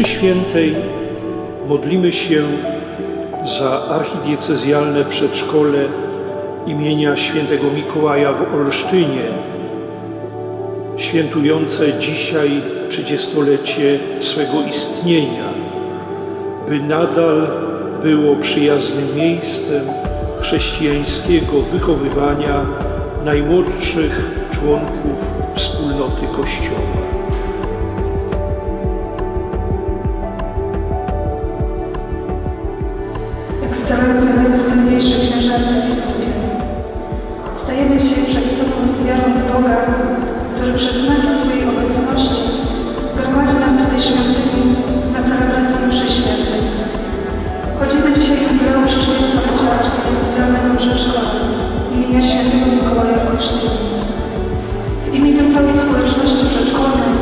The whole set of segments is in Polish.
mszy świętej modlimy się za archidiecezjalne przedszkole imienia świętego Mikołaja w Olsztynie, świętujące dzisiaj trzydziestolecie swego istnienia, by nadal było przyjaznym miejscem chrześcijańskiego wychowywania najmłodszych członków wspólnoty Kościoła. Najdostojniejszy księże arcybiskupie, stajemy dzisiaj przed Tobą z wiarą w Boga, który przez znaki swojej obecności gromadzi nas w tej świątyni na celebracji mszy świętej. Wchodzimy dzisiaj w jubileusz 30-lecia archidiecezjalnego przedszkola imienia świętego Mikołaja w Olsztynie. W imieniu całej społeczności przedszkolnej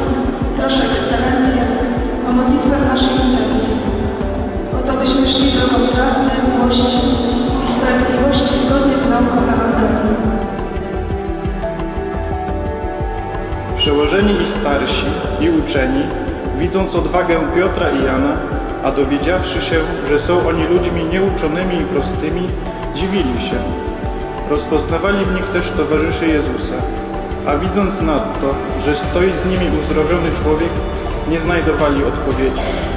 proszę Ekscelencję o modlitwę naszej intencji. Oto byśmy szli drogą prawdy, miłości i sprawiedliwości zgodnie z nauką. Przełożeni i starsi i uczeni, widząc odwagę Piotra i Jana, a dowiedziawszy się, że są oni ludźmi nieuczonymi i prostymi, dziwili się. Rozpoznawali w nich też towarzyszy Jezusa, a widząc nadto, że stoi z nimi uzdrowiony człowiek, nie znajdowali odpowiedzi.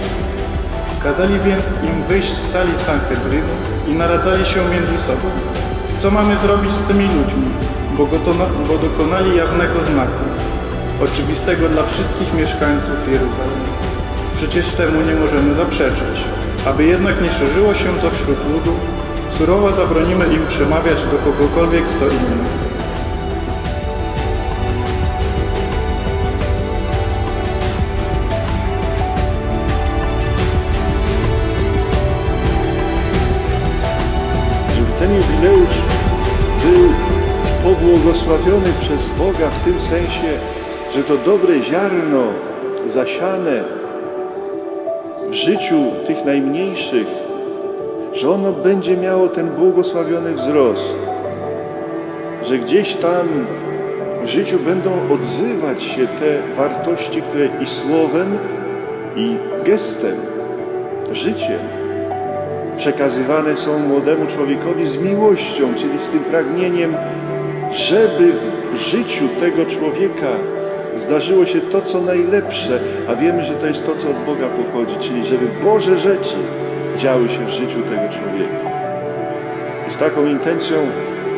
Kazali więc im wyjść z sali Sanhedrynu i naradzali się między sobą. Co mamy zrobić z tymi ludźmi, bo, go to, bo dokonali jawnego znaku, oczywistego dla wszystkich mieszkańców Jeruzalem. Przecież temu nie możemy zaprzeczyć. Aby jednak nie szerzyło się to wśród ludu, surowo zabronimy im przemawiać do kogokolwiek w to pobłogosławiony przez Boga w tym sensie, że to dobre ziarno zasiane w życiu tych najmniejszych, że ono będzie miało ten błogosławiony wzrost, że gdzieś tam w życiu będą odzywać się te wartości, które i słowem, i gestem, życiem przekazywane są młodemu człowiekowi z miłością, czyli z tym pragnieniem, żeby w życiu tego człowieka zdarzyło się to, co najlepsze, a wiemy, że to jest to, co od Boga pochodzi, czyli żeby Boże rzeczy działy się w życiu tego człowieka. I z taką intencją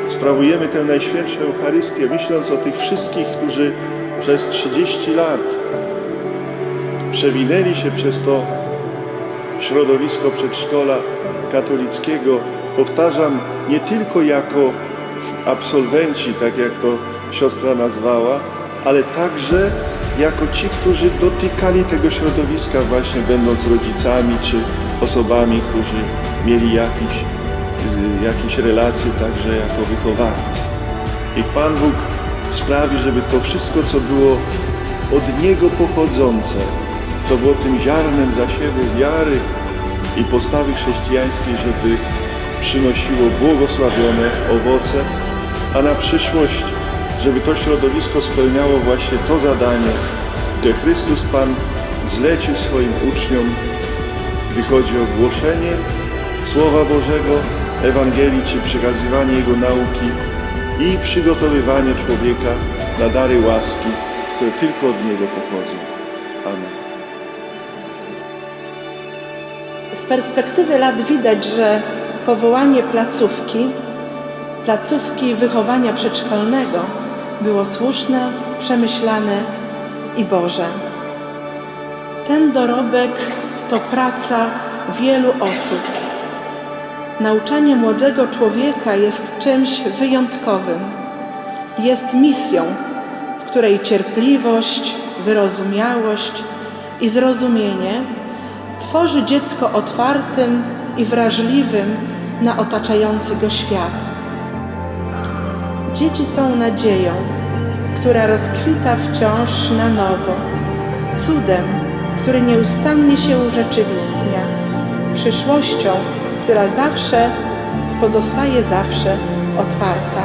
sprawujemy tę Najświętszą Eucharystię, myśląc o tych wszystkich, którzy przez 30 lat przewinęli się przez to środowisko przedszkola katolickiego, powtarzam, nie tylko jako absolwenci, tak jak to siostra nazwała, ale także jako ci, którzy dotykali tego środowiska właśnie będąc rodzicami czy osobami, którzy mieli jakieś, jakieś relacje także jako wychowawcy. Niech Pan Bóg sprawi, żeby to wszystko, co było od Niego pochodzące, co było tym ziarnem zasiewu wiary i postawy chrześcijańskiej, żeby przynosiło błogosławione owoce, a na przyszłość, żeby to środowisko spełniało właśnie to zadanie, które Chrystus Pan zlecił swoim uczniom, gdy chodzi o głoszenie Słowa Bożego, Ewangelii czy przekazywanie Jego nauki i przygotowywanie człowieka na dary łaski, które tylko od Niego pochodzą. Amen. Z perspektywy lat widać, że powołanie placówki, placówki wychowania przedszkolnego było słuszne, przemyślane i Boże. Ten dorobek to praca wielu osób. Nauczanie młodego człowieka jest czymś wyjątkowym. Jest misją, w której cierpliwość, wyrozumiałość i zrozumienie tworzy dziecko otwartym i wrażliwym na otaczający go świat. Dzieci są nadzieją, która rozkwita wciąż na nowo, cudem, który nieustannie się urzeczywistnia, przyszłością, która zawsze pozostaje zawsze otwarta.